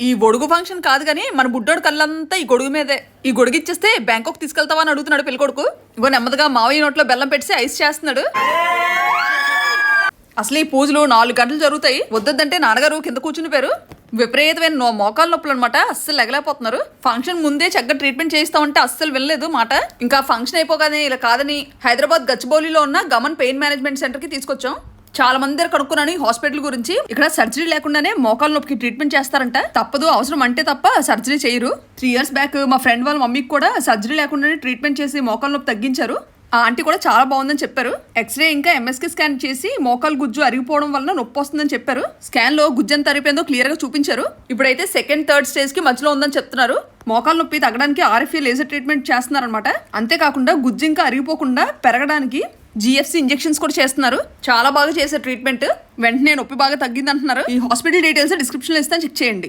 ఈ గొడుగు ఫంక్షన్ కాదు కానీ మన బుడ్డోడు కళ్ళంతా ఈ గొడుగు మీదే. ఈ గొడుగు ఇచ్చేస్తే బ్యాంకాక్ తీసుకెళ్తావా అని అడుగుతున్నాడు పెళ్ళికొడుకు. ఇగో నెమ్మదిగా మావయ్య నోట్లో బెల్లం పెట్టి ఐస్ చేస్తున్నాడు. అసలు ఈ పూజలు నాలుగు గంటలు జరుగుతాయి. వద్దంటే నాన్నగారు కింద కూర్చుని పేరు విపరీతమైన నో మోకాల నొప్పులు అనమాట అస్సలు ఎగలేకపోతున్నారు ఫంక్షన్ ముందే చక్కగా ట్రీట్మెంట్ చేయిస్తామంటే అస్సలు వినలేదు మాట. ఇంకా ఫంక్షన్ అయిపోగానే ఇలా కాదని హైదరాబాద్ గచ్చిబౌలిలో ఉన్న గమన్ పెయిన్ మేనేజ్మెంట్ సెంటర్కి తీసుకొచ్చాం. చాలా మంది దగ్గర కనుక్కున్నాను ఈ హాస్పిటల్ గురించి. ఇక్కడ సర్జరీ లేకుండానే మోకాల నొప్పికి ట్రీట్మెంట్ చేస్తారంట. తప్పదు అవసరం అంటే తప్ప సర్జరీ చేయరు. త్రీ ఇయర్స్ బ్యాక్ మా ఫ్రెండ్ వాళ్ళ మమ్మీకి కూడా సర్జరీ లేకుండానే ట్రీట్మెంట్ చేసి మోకాల నొప్పి తగ్గించారు. ఆ ఆంటీ కూడా చాలా బాగుందని చెప్పారు. ఎక్స్రే ఇంకా ఎంఎస్కి స్కాన్ చేసి మోకాలు గుజ్జు అరిగిపోవడం వలన నొప్పి వస్తుందని చెప్పారు. స్కాన్లో గుజ్జు ఎంత అరిపోయిందో క్లియర్గా చూపించారు. ఇప్పుడైతే సెకండ్ థర్డ్ స్టేజ్కి మధ్యలో ఉందని చెప్తున్నారు. మోకాలు నొప్పి తగ్గడానికి ఆర్ఎఫ్ఏ లేజర్ ట్రీట్మెంట్ చేస్తున్నారనమాట అంతేకాకుండా గుజ్జు ఇంకా అరిగిపోకుండా పెరగడానికి జిఎఫ్సి ఇంజెక్షన్స్ కూడా చేస్తున్నారు. చాలా బాగా చేసే ట్రీట్మెంట్ వెంటనే నొప్పి బాగా తగ్గింది అంటున్నారు ఈ హాస్పిటల్ డీటెయిల్స్ డిస్క్రిప్షన్లో ఇస్తాను చెక్ చేయండి.